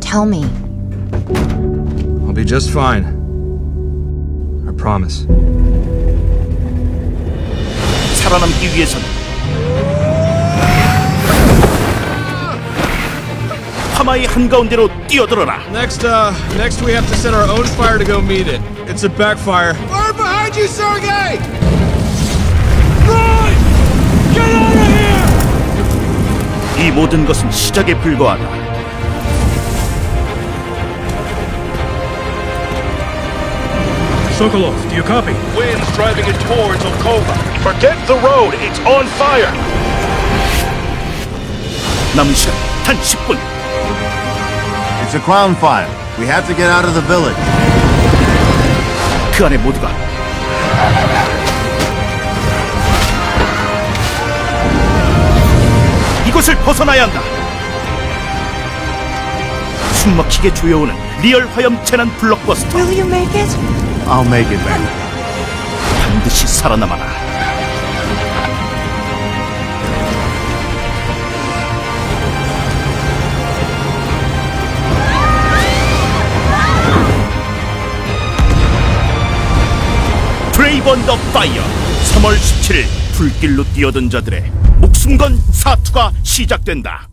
tell me. I'll be just fine. I promise. 살아남기 위해서는 파마의 한가운데로 뛰어들어라. Next, uh, next we have to set our own fire to go meet it. It's a backfire. Fire behind you, Sergey! Run! Get out of here! 이 모든 것은 시작에 불과하다. Sokolov, do you copy? Wind's driving it towards Okova. Forget the road, it's on fire. 남은 시간 단 10분. It's a ground fire. We have to get out of the village. 그 안에 모두가 이곳을 벗어나야 한다. 숨막히게 조여오는 리얼 화염 재난 블록버스터 Will you make it? Man. 반드시 살아남아라. 브레이브 더 파이어 3월 17일 불길로 뛰어든 자들의 목숨 건 사투가 시작된다.